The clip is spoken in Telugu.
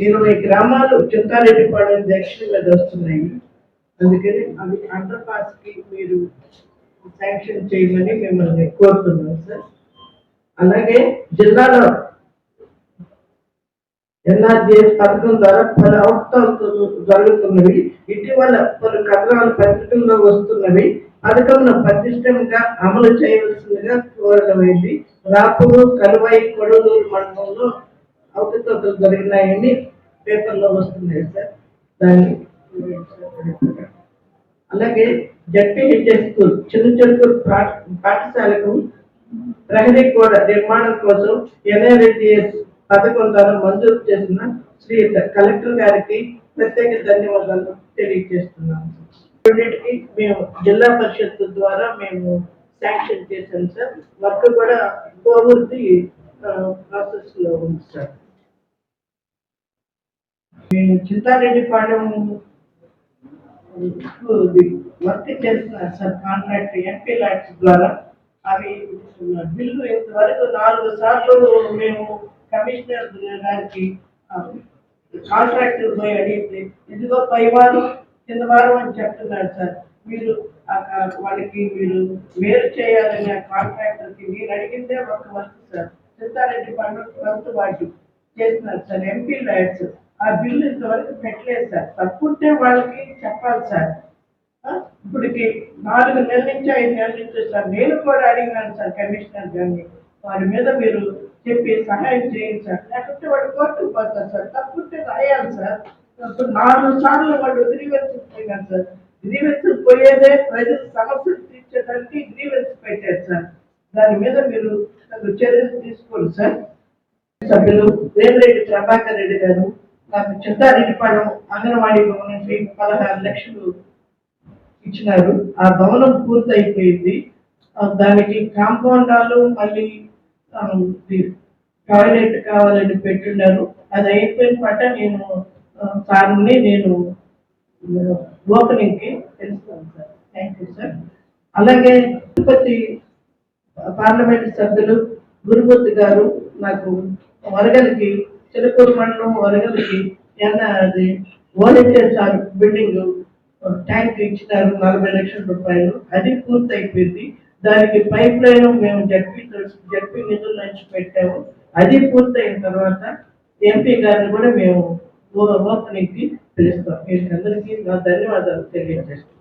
ఇరవై గ్రామాలు చింతారెడ్డిపాడు దక్షిణ మీద వస్తున్నాయి. అందుకని అవి అండర్ పాస్కి మీరు శాంక్షన్ చేయమని మిమ్మల్ని కోరుతున్నాం సార్. అలాగే జిల్లాలో ఎన్ఆర్జీఎస్ పథకం ద్వారా పలు అవకతవకలు జరుగుతున్నవి. ఇటీవల పలు కథనాలు పత్రికల్లో వస్తున్నవి. పథకంను పటిష్టంగా అమలు చేయవలసిందిగా కోరడమైంది రాపూరు కలువై కొడలూరు మండలంలో అవకతవకలు జరిగినాయని పేపర్లో వస్తున్నాయి సార్. దాన్ని అలాగే జడ్పీహెచ్ఎస్ స్కూల్ చిన్న చెరుకు పాఠశాలకు ప్రహరీ గోడ నిర్మాణం కోసం ఎన్ఐరెడ్డిఎస్ పథకం ద్వారా మంజూరు చేసిన శ్రీ కలెక్టర్ గారికి ప్రత్యేక ధన్యవాదాలు తెలియజేస్తున్నాము వీటికి మేము జిల్లా పరిషత్ ద్వారా మేము శాంక్షన్ చేశాం సార్. వర్క్ కూడా పూర్తి ప్రాసెస్లో ఉంది సార్. మేము చింతారెడ్డిపాలెం వర్క్ చేస్తున్నారు సార్ కాంట్రాక్ట్ ఎంపీ ల్యాక్స్ ద్వారా. అవి బిల్లు ఇంతవరకు నాలుగు సార్లు మేము కమిషనర్ గారికి కాంట్రాక్ట్ పోయి అడిగితే ఇదిగో పై వారం కింద వారం అని చెప్తున్నారు సార్. మీరు వాళ్ళకి మీరు మేలు చేయాలని ఆ కాంట్రాక్టర్కి మీరు అడిగిందే ఒక వర్క్ సార్. చింతారెడ్డి పండుగ వర్క్ వాటి చేస్తున్నారు సార్ ఎంపీ ల్యాడ్స్ ఆ బిల్లు ఇంతవరకు పెట్టలేదు సార్. తప్పుంటే వాళ్ళకి చెప్పాలి సార్. ఇప్పటికి నాలుగు నెలల నుంచి ఐదు నెలల నుంచి సార్ నేను కూడా అడిగినాను సార్ కమిషనర్ గారిని. వారి మీద మీరు చెప్పి సహాయం చేయండి సార్. లేకపోతే వాడు కోర్టుకు పోతారు సార్. తప్పుంటే రాయాలి సార్. ఇప్పుడు నాలుగు సార్లు వాడు గ్రీవెన్సీ పోయినారు సార్. గ్రీవెన్సీ పోయేదే ప్రజల సమస్యలు తీర్చేదానికి గ్రీవెన్సీ పెట్టారు సార్. దాని మీద మీరు చర్యలు తీసుకోండి సార్. సభ్యులు వేమిరెడ్డి ప్రభాకర్ రెడ్డి గారు నాకు చింతారెడ్డిపాలెం అంగన్వాడీ భవనంకి పదహారు లక్షలు ఇచ్చినారు. ఆ భవనం పూర్తి అయిపోయింది దానికి కాంపౌండాలు మళ్ళీ టాయిలెట్ కావాలని పెట్టున్నారు. అది అయిపోయిన పట్ట నేను సార్ని నేను ఓపెనింగ్కి తెలుస్తాను సార్. థ్యాంక్ యూ సార్ అలాగే తిరుపతి పార్లమెంట్ సభ్యులు గురుమూర్తి గారు నాకు వరగలికి చిలుకూరు మండలం వరగలికి అది వాలంటీర్ సార్ బిల్డింగ్. ట్యాంక్ ఇచ్చినారు నలభై లక్షల రూపాయలు. అది పూర్తయిపోయింది. దానికి పైప్ లైన్ మేము జడ్పీ జడ్పీ నిధుల నుంచి పెట్టాము. అది పూర్తయిన తర్వాత ఎంపీ గారిని కూడా మేము ఓపెనింగ్కి పిలుస్తాం. మీకు అందరికీ నా ధన్యవాదాలు తెలియజేస్తాం